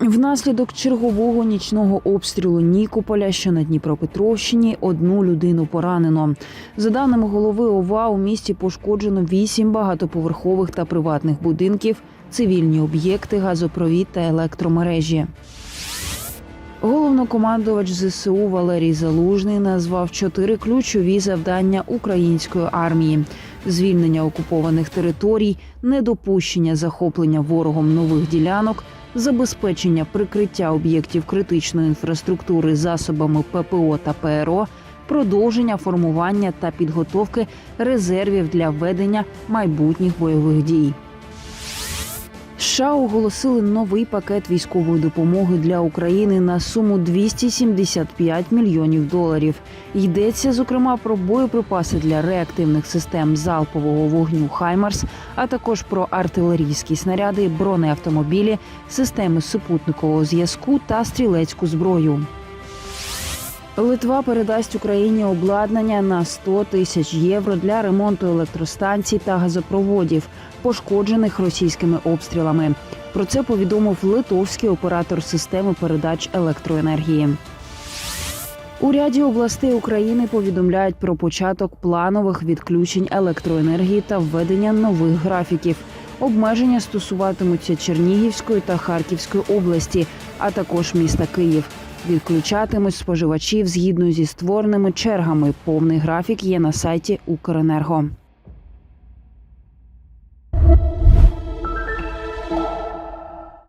Внаслідок чергового нічного обстрілу Нікополя, що на Дніпропетровщині, одну людину поранено. За даними голови ОВА, у місті пошкоджено вісім багатоповерхових та приватних будинків, цивільні об'єкти, газопровід та електромережі. Головнокомандувач ЗСУ Валерій Залужний назвав чотири ключові завдання української армії: звільнення окупованих територій, недопущення захоплення ворогом нових ділянок, забезпечення прикриття об'єктів критичної інфраструктури засобами ППО та ПРО, продовження формування та підготовки резервів для ведення майбутніх бойових дій. США оголосили новий пакет військової допомоги для України на суму 275 мільйонів доларів. Йдеться зокрема про боєприпаси для реактивних систем залпового вогню Хаймарс, а також про артилерійські снаряди, бронеавтомобілі, системи супутникового зв'язку та стрілецьку зброю. Литва передасть Україні обладнання на 100 тисяч євро для ремонту електростанцій та газопроводів, пошкоджених російськими обстрілами. Про це повідомив литовський оператор системи передач електроенергії. У ряді областей України повідомляють про початок планових відключень електроенергії та введення нових графіків. Обмеження стосуватимуться Чернігівської та Харківської області, а також міста Київ. Відключатимуть споживачів згідно зі створеними чергами. Повний графік є на сайті Укренерго.